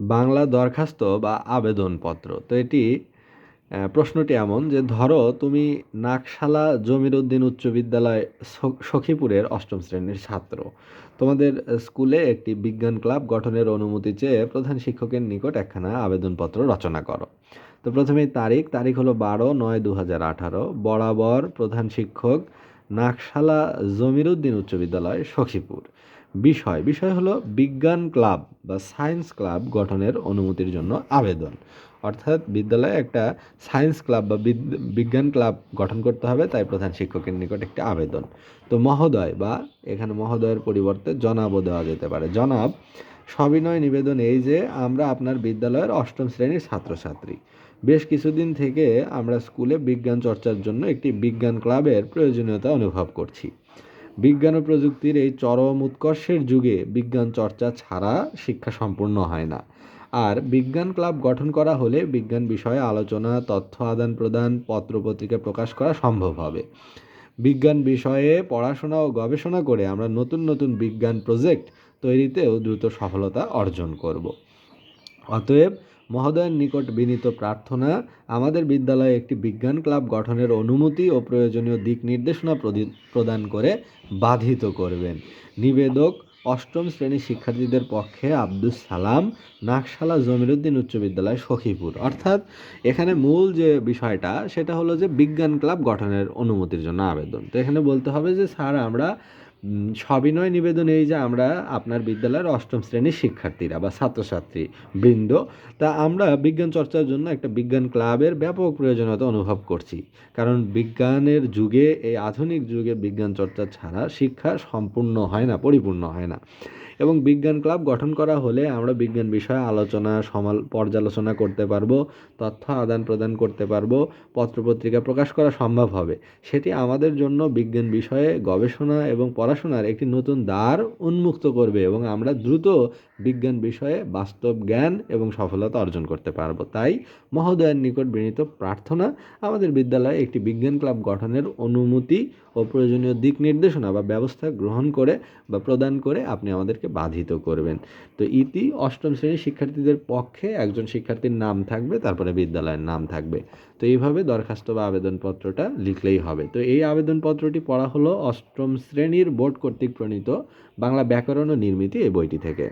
বাংলা দরখাস্ত বা আবেদনপত্র। তো এটি প্রশ্নটি এমন যে, ধরো তুমি নাকশালা জমির উদ্দিন উচ্চ বিদ্যালয় সখীপুরের অষ্টম শ্রেণির ছাত্র। তোমাদের স্কুলে একটি বিজ্ঞান ক্লাব গঠনের অনুমতি চেয়ে প্রধান শিক্ষকের নিকট একখানা আবেদনপত্র রচনা করো। তো প্রথমেই তারিখ তারিখ হলো বারো নয় দু হাজার আঠারো। বরাবর প্রধান শিক্ষক নাকশালা জমিরুদ্দিন উচ্চ বিদ্যালয় সখীপুর। বিষয়। বিষয় হলো বিজ্ঞান ক্লাব বা সায়েন্স ক্লাব গঠনের অনুমতির জন্য আবেদন। অর্থাৎ বিদ্যালয়ে একটা সায়েন্স ক্লাব বা বিজ্ঞান ক্লাব গঠন করতে হবে, তাই প্রধান শিক্ষকের নিকট একটি আবেদন। তো মহোদয় বা এখানে মহোদয়ের পরিবর্তে জনাবও দেওয়া যেতে পারে। জনাব, সবিনয় নিবেদন এই যে, আমরা আপনার বিদ্যালয়ের অষ্টম শ্রেণির ছাত্রছাত্রী। বেশ কিছুদিন থেকে আমরা স্কুলে বিজ্ঞান চর্চার জন্য একটি বিজ্ঞান ক্লাবের প্রয়োজনীয়তা অনুভব করছি। বিজ্ঞান ও প্রযুক্তির এই চরম উৎকর্ষের যুগে বিজ্ঞান চর্চা ছাড়া শিক্ষা সম্পূর্ণ হয় না। আর বিজ্ঞান ক্লাব গঠন করা হলে বিজ্ঞান বিষয়ে আলোচনা, তথ্য আদান প্রদান, পত্রপত্রিকা প্রকাশ করা সম্ভব হবে। বিজ্ঞান বিষয়ে পড়াশোনা ও গবেষণা করে আমরা নতুন নতুন বিজ্ঞান প্রজেক্ট তৈরিতেও দ্রুত সফলতা অর্জন করব। অতএব মহোদয়ের নিকট বিনীত প্রার্থনা, আমাদের বিদ্যালয়ে একটি বিজ্ঞান ক্লাব গঠনের অনুমতি ও প্রয়োজনীয় দিক নির্দেশনা প্রদি- প্রদান করে বাধিত করবেন। নিবেদক, অষ্টম শ্রেণির শিক্ষার্থীদের পক্ষে আব্দুস সালাম নাকশালা জমিরুদ্দিন উচ্চ বিদ্যালয় সখীপুর। অর্থাৎ, এখানে মূল যে বিষয়টা, সেটা হলো যে বিজ্ঞান ক্লাব গঠনের অনুমতির জন্য আবেদন। তো এখানে বলতে হবে যে, স্যার, আমরা সবিনয় নিবেদন এই যে আমরা আপনার বিদ্যালয়ের অষ্টম শ্রেণির শিক্ষার্থীরা বা ছাত্রছাত্রী বৃন্দ। তা আমরা বিজ্ঞান চর্চার জন্য একটা বিজ্ঞান ক্লাবের ব্যাপক প্রয়োজনীয়তা অনুভব করছি। কারণ বিজ্ঞানের যুগে, এই আধুনিক যুগে বিজ্ঞান চর্চা ছাড়া শিক্ষা সম্পূর্ণ হয় না, পরিপূর্ণ হয় না। এবং বিজ্ঞান ক্লাব গঠন করা হলে আমরা বিজ্ঞান বিষয়ে আলোচনা, সমাল, পর্যালোচনা করতে পারব, তথ্য আদান প্রদান করতে পারব, পত্রপত্রিকা প্রকাশ করা সম্ভব হবে। সেটি আমাদের জন্য বিজ্ঞান বিষয়ে গবেষণা এবং পড়াশোনার একটি নতুন দ্বার উন্মুক্ত করবে এবং আমরা দ্রুত বিজ্ঞান বিষয়ে বাস্তব জ্ঞান এবং সফলতা অর্জন করতে পারব। তাই মহোদয়ের নিকট বিনীত প্রার্থনা, আমাদের বিদ্যালয়ে একটি বিজ্ঞান ক্লাব গঠনের অনুমতি ও প্রয়োজনীয় দিক নির্দেশনা বা ব্যবস্থা গ্রহণ করে বা প্রদান করে আপনি আমাদেরকে বাধিত করবেন। তো ইতি অষ্টম শ্রেণির শিক্ষার্থীদের পক্ষে একজন শিক্ষার্থীর নাম থাকবে, তারপরে বিদ্যালয়ের নাম থাকবে। তো এইভাবে দরখাস্ত বা আবেদনপত্রটা লিখলেই হবে। তো এই আবেদনপত্রটি পড়া হলো অষ্টম শ্রেণির বোর্ড কর্তৃক প্রণীত বাংলা ব্যাকরণ ও নির্মিতি এই বইটি থেকে।